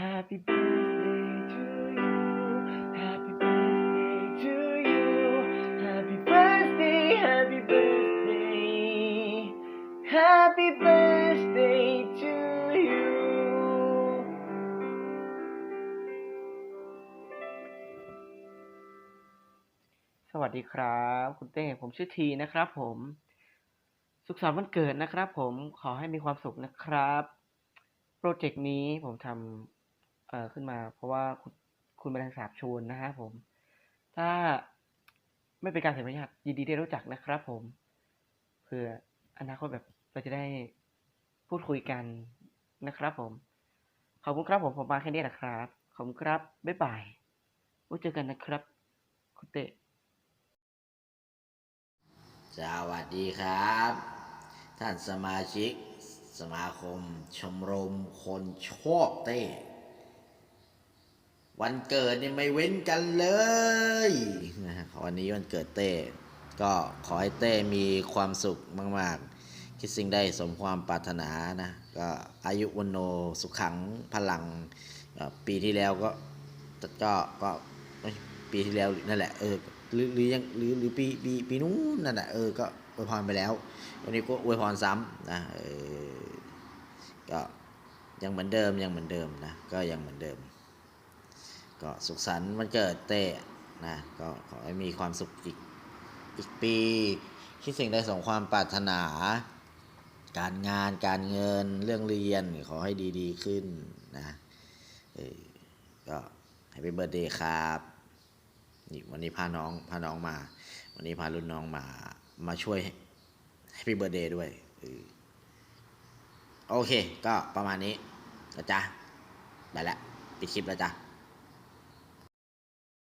Happy birthday to you Happy birthday to you Happy birthday Happy birthday Happy birthday to you สวัสดีครับ คุณเต้ ผมชื่อทีนะครับผม สุขสันต์วันเกิดนะครับผม ขอให้มีความสุขนะครับ โปรเจกต์นี้ผมทำ เอ่อขึ้นมา เพราะว่าคุณคุณแมลงสาบชวนนะฮะผม ถ้าไม่เป็นการเสียมารยาทยินดีได้รู้จักนะครับ ผมเพื่ออนาคตแบบเราจะได้พูดคุยกันนะครับผม ขอบคุณครับผมผมมาแค่นี้นะครับ ขอบคุณครับ บ๊ายบายไว้เจอกันนะครับ คุณเต้สวัสดีครับ ท่านสมาชิก สมาคม ชมรมคนชอบเต้ วันเกิดนี่ไม่เว้นกันเลยนะฮะวันนี้วันเกิดเต้ก็ขอให้เต้มีความสุขมาก ๆ คิดสิ่งได้สมความปรารถนานะก็อายุวันโนสุขังพลังปีที่แล้วก็ก็ก็ปีที่แล้วนั่นแหละเออหรือหรือยังหรือหรือปีปีปีนู้นนั่นแหละเออก็อวยพรไปแล้ว วันนี้ก็อวยพรซ้ำนะเออก็ยังเหมือนเดิมยังเหมือนเดิมนะก็ยังเหมือนเดิม ก็สุขสันต์วันเกิดเต้นะก็ขอให้มีความสุขอีกอีกปีคิดสิ่งใดสมความปรารถนา การงานการเงินเรื่องเรียนขอให้ดีๆขึ้นนะเออก็ให้เป็นเบอร์เดย์ครับนี่วันนี้พาน้องพาน้องมา วันนี้พารุ่นน้องมามาช่วยให้พี่เบอร์เดย์ด้วยโอเค ก็ประมาณนี้นะจ๊ะไปละปิดคลิปแล้วจ้ะ